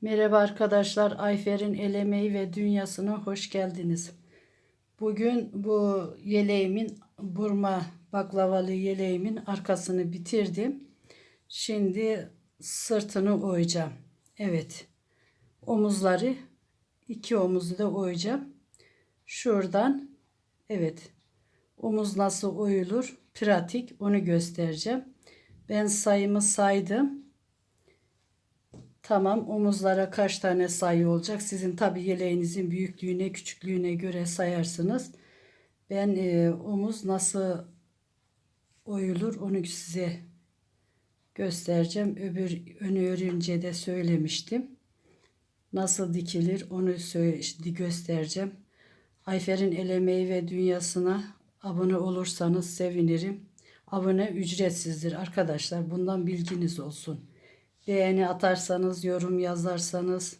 Merhaba arkadaşlar. Ayfer'in el emeği ve dünyasına hoş geldiniz. Bugün bu yeleğimin burma baklavalı yeleğimin arkasını bitirdim. Şimdi sırtını oyacağım. Evet. Omuzları iki omuzu da oyacağım. Şuradan evet. Omuz nasıl oyulur? Pratik onu göstereceğim. Ben sayımı saydım. Tamam omuzlara kaç tane sayı olacak? Sizin tabi yeleğinizin büyüklüğüne küçüklüğüne göre sayarsınız. Ben e, omuz nasıl oyulur onu size göstereceğim. Öbür önü örünce de söylemiştim. Nasıl dikilir onu göstereceğim. Ayfer'in el emeği ve dünyasına abone olursanız sevinirim. Abone ücretsizdir arkadaşlar. Bundan bilginiz olsun. Beğeni atarsanız, yorum yazarsanız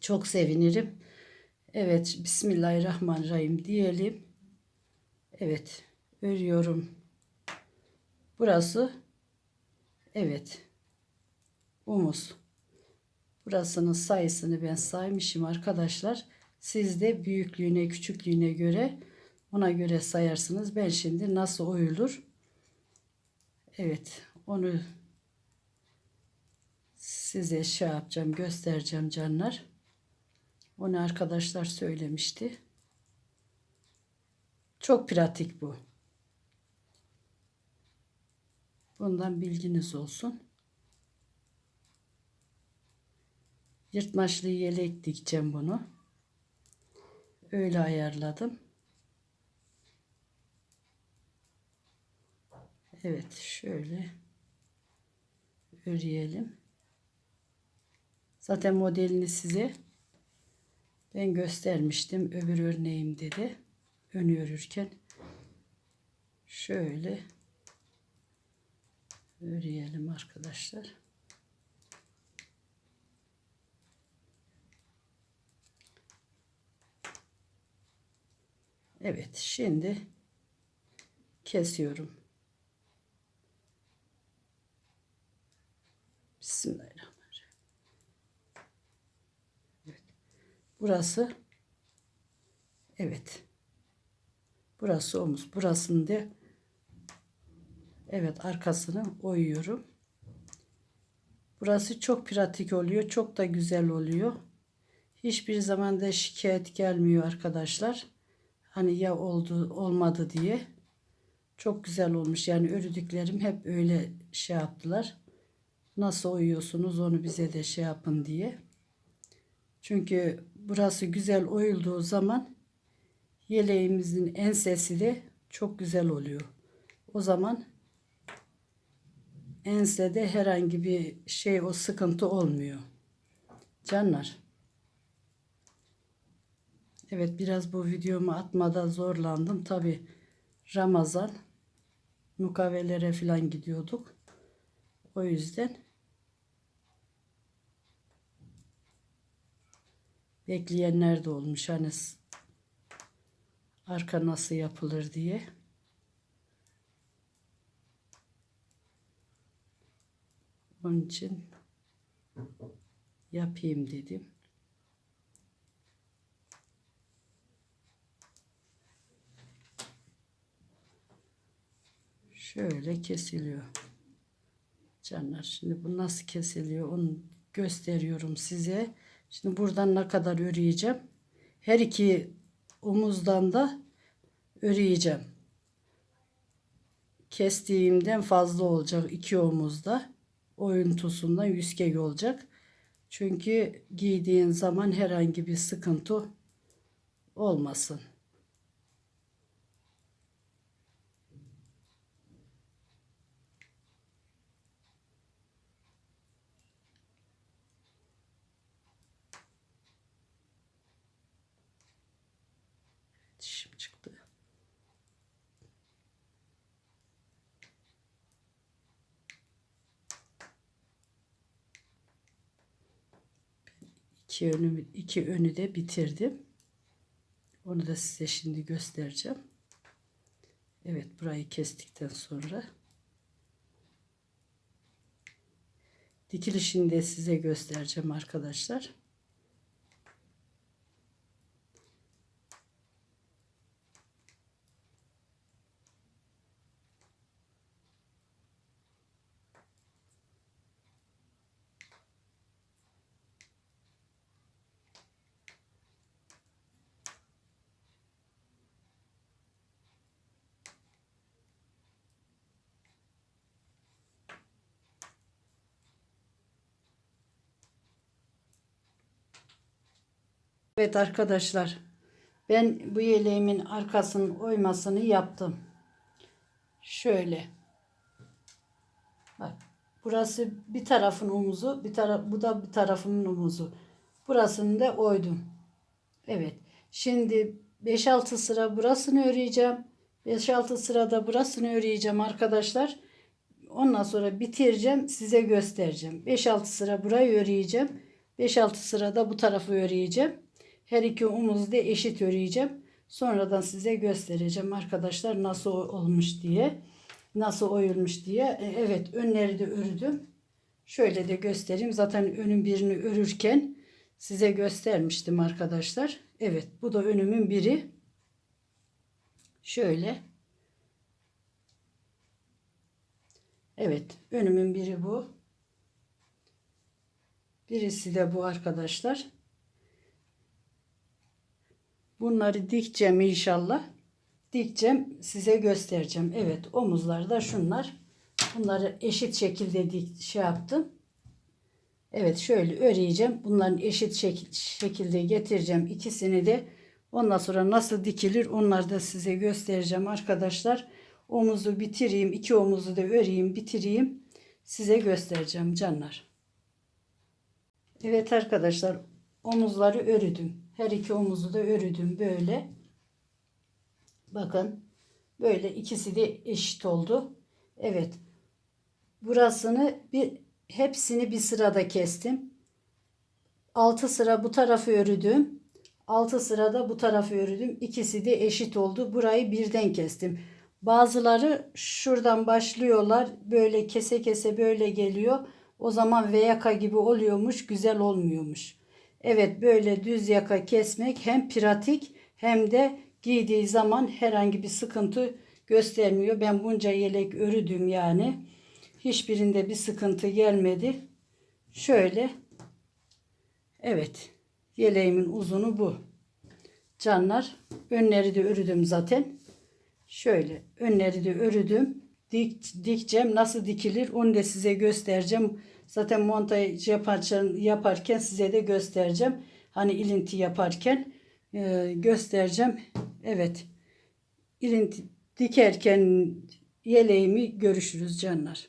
çok sevinirim. Evet, Bismillahirrahmanirrahim diyelim. Evet, örüyorum. Burası evet. Omuz. Burasının sayısını ben saymışım arkadaşlar. Siz de büyüklüğüne, küçüklüğüne göre ona göre sayarsınız. Ben şimdi nasıl oyulur? Evet, onu size şey yapacağım, göstereceğim canlar. Onu arkadaşlar söylemişti. Çok pratik bu. Bundan bilginiz olsun. Yırtmaçlı yelek dikeceğim bunu. Öyle ayarladım. Evet şöyle öreyelim. Zaten modelini size ben göstermiştim öbür örneğimde de ön örürken şöyle öreyelim arkadaşlar. Evet şimdi kesiyorum. Bismillahirrahmanirrahim. Evet. Burası evet. Burası omuz. Burasını da evet arkasını oyuyorum. Burası çok pratik oluyor. Çok da güzel oluyor. Hiçbir zaman da şikayet gelmiyor arkadaşlar. Hani ya oldu olmadı diye. Çok güzel olmuş. Yani örüdüklerim hep öyle şey yaptılar. Nasıl oyuyorsunuz onu bize de şey yapın diye. Çünkü burası güzel oyulduğu zaman yeleğimizin ensesi de çok güzel oluyor. O zaman ensede herhangi bir şey o sıkıntı olmuyor. Canlar. Evet biraz bu videomu atmada zorlandım. Tabi Ramazan mukavelere falan gidiyorduk. O yüzden bekleyenler de olmuş. Hani arka nasıl yapılır diye. Onun için yapayım dedim. Şöyle kesiliyor. Canlar şimdi bu nasıl kesiliyor onu gösteriyorum size. Şimdi buradan ne kadar öreceğim. Her iki omuzdan da öreceğim. Kestiğimden fazla olacak iki omuzda. Oyuntusundan yüzkek olacak. Çünkü giydiğin zaman herhangi bir sıkıntı olmasın. İki önü, iki önü de bitirdim. Onu da size şimdi göstereceğim. Evet burayı kestikten sonra Dikilişini de size göstereceğim arkadaşlar. Evet arkadaşlar. Ben bu yeleğimin arkasının oymasını yaptım. Şöyle. Bak. Burası bir tarafın omuzu, bir taraf bu da bir tarafının omuzu. Burasını da oydum. Evet. Şimdi 5-6 sıra burasını öreceğim. 5-6 sırada burasını öreceğim arkadaşlar. Ondan sonra bitireceğim. Size göstereceğim. 5-6 sıra burayı öreceğim. 5-6 sırada bu tarafı öreceğim. Her iki omuzu da eşit öreceğim. Sonradan size göstereceğim arkadaşlar nasıl olmuş diye. Nasıl oyulmuş diye. E, Evet önleri de ördüm. Şöyle de göstereyim. Zaten önün birini örürken size göstermiştim arkadaşlar. Evet bu da önümün biri. Şöyle. Evet önümün biri bu. Birisi de bu arkadaşlar. Bunları dikeceğim inşallah. Dikeceğim size göstereceğim. Evet omuzlarda şunlar. Bunları eşit şekilde dik, şey yaptım. Evet şöyle öreceğim. Bunların eşit şekil, şekilde getireceğim ikisini de. Ondan sonra nasıl dikilir onları da size göstereceğim arkadaşlar. Omuzu bitireyim. iki omuzu da öreyim bitireyim. Size göstereceğim canlar. Evet arkadaşlar omuzları ördüm. Her iki omuzu da ördüm böyle. Bakın böyle ikisi de eşit oldu. Evet. Burasını bir hepsini bir sırada kestim. 6 sıra bu tarafı ördüm. 6 sırada bu tarafı ördüm. İkisi de eşit oldu. Burayı birden kestim. Bazıları şuradan başlıyorlar. Böyle kese kese böyle geliyor. O zaman V yaka gibi oluyormuş. Güzel olmuyormuş. Evet böyle düz yaka kesmek hem pratik hem de giydiği zaman herhangi bir sıkıntı göstermiyor. Ben bunca yelek örüdüm yani. Hiçbirinde bir sıkıntı gelmedi. Şöyle. Evet. Yeleğimin uzunu bu. Canlar. Önleri de örüdüm zaten. Şöyle. Önleri de örüdüm. Dik, dikeceğim. Nasıl dikilir onu da size göstereceğim. Zaten montaj yaparken, yaparken size de göstereceğim. Hani ilinti yaparken e, göstereceğim. Evet. İlinti dikerken yeleğimi görüşürüz canlar.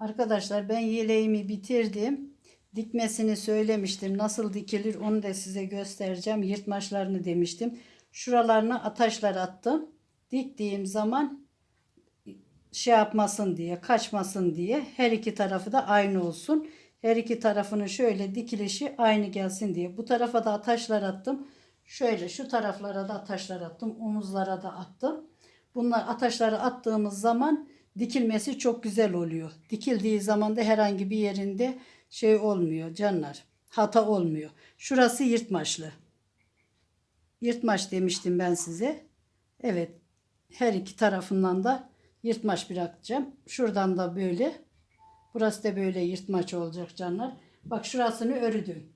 Arkadaşlar ben yeleğimi bitirdim. Dikmesini söylemiştim. Nasıl dikilir onu da size göstereceğim. Yırtmaçlarını demiştim. Şuralarına ataşlar attım. Diktiğim zaman şey yapmasın diye, kaçmasın diye her iki tarafı da aynı olsun. Her iki tarafının şöyle dikilişi aynı gelsin diye. Bu tarafa da taşlar attım. Şöyle şu taraflara da taşlar attım. Omuzlara da attım. Bunlar ataşları attığımız zaman dikilmesi çok güzel oluyor. Dikildiği zaman da herhangi bir yerinde şey olmuyor canlar. Hata olmuyor. Şurası yırtmaçlı. Yırtmaç demiştim ben size. Evet. Her iki tarafından da yırtmaç bırakacağım. Şuradan da böyle. Burası da böyle yırtmaç olacak canlar. Bak şurasını örüdüm.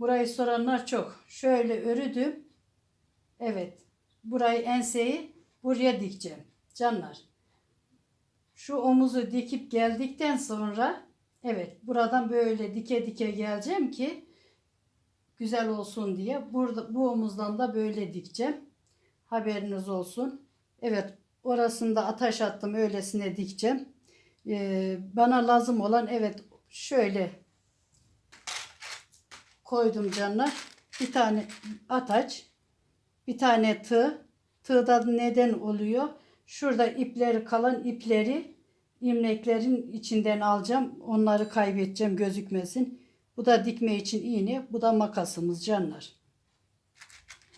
Burayı soranlar çok. Şöyle örüdüm. Evet. Burayı enseyi buraya dikeceğim. Canlar. Şu omuzu dikip geldikten sonra evet buradan böyle dike dike geleceğim ki güzel olsun diye. Burada bu omuzdan da böyle dikeceğim. Haberiniz olsun. Evet orasında ataş attım öylesine dikeceğim. Ee, bana lazım olan evet şöyle koydum canlar. Bir tane ataç, bir tane tığ. Tığ da neden oluyor? Şurada ipleri kalan ipleri imleklerin içinden alacağım. Onları kaybedeceğim gözükmesin. Bu da dikme için iğne. Bu da makasımız canlar.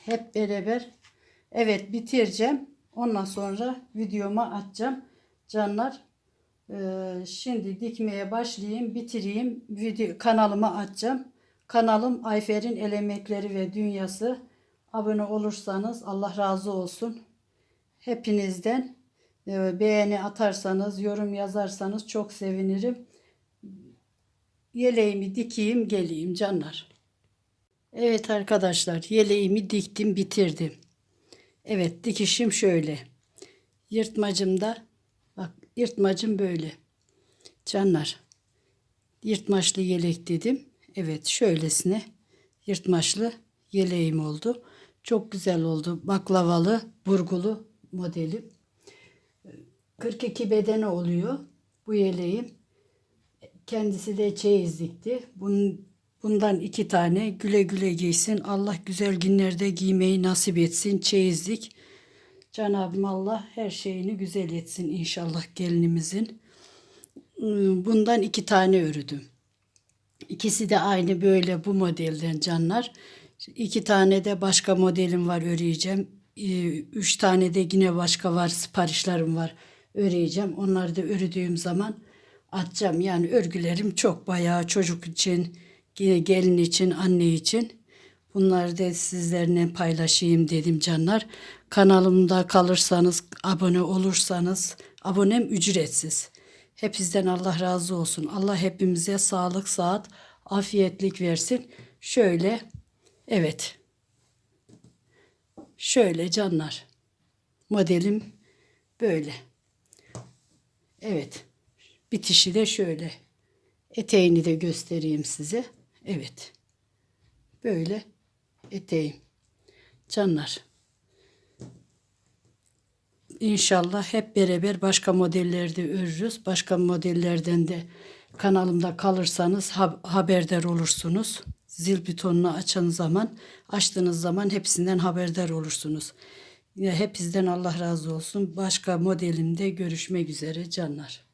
Hep beraber. Evet bitireceğim. Ondan sonra videoma atacağım. Canlar Ee, şimdi dikmeye başlayayım, bitireyim. Video kanalıma atacağım. Kanalım Ayfer'in El Emekleri ve Dünyası. Abone olursanız Allah razı olsun. Hepinizden e, beğeni atarsanız, yorum yazarsanız çok sevinirim. Yeleğimi dikeyim, geleyim canlar. Evet arkadaşlar, yeleğimi diktim, bitirdim. Evet, dikişim şöyle. Yırtmacımda bak yırtmacım böyle. Canlar. Yırtmaçlı yelek dedim. Evet, şöylesine yırtmaçlı yeleğim oldu. Çok güzel oldu. Baklavalı, burgulu modelim. 42 bedeni oluyor bu yeleğim. Kendisi de çeyizlikti. Bunun, bundan iki tane güle güle giysin. Allah güzel günlerde giymeyi nasip etsin. Çeyizlik. Cenab-ı Allah her şeyini güzel etsin inşallah gelinimizin. Hmm, Bundan iki tane ördüm. İkisi de aynı böyle bu modelden canlar. İki tane de başka modelim var öreceğim. Ee, Üç tane de yine başka var siparişlerim var öreceğim. Onları da ördüğüm zaman atacağım. Yani örgülerim çok bayağı çocuk için, gelin için, anne için. Bunları da sizlerle paylaşayım dedim canlar. Kanalımda kalırsanız, abone olursanız, abonem ücretsiz. Hepinizden Allah razı olsun. Allah hepimize sağlık, saat, afiyetlik versin. Şöyle, evet. Şöyle canlar. Modelim böyle. Evet. Bitişi de şöyle. Eteğini de göstereyim size. Evet. Böyle eteğim. Canlar. İnşallah hep beraber başka modellerde örürüz. Başka modellerden de kanalımda kalırsanız ha- haberdar olursunuz. Zil butonunu açan zaman, açtığınız zaman hepsinden haberdar olursunuz. Yine hepinizden Allah razı olsun. Başka modelimde görüşmek üzere canlar.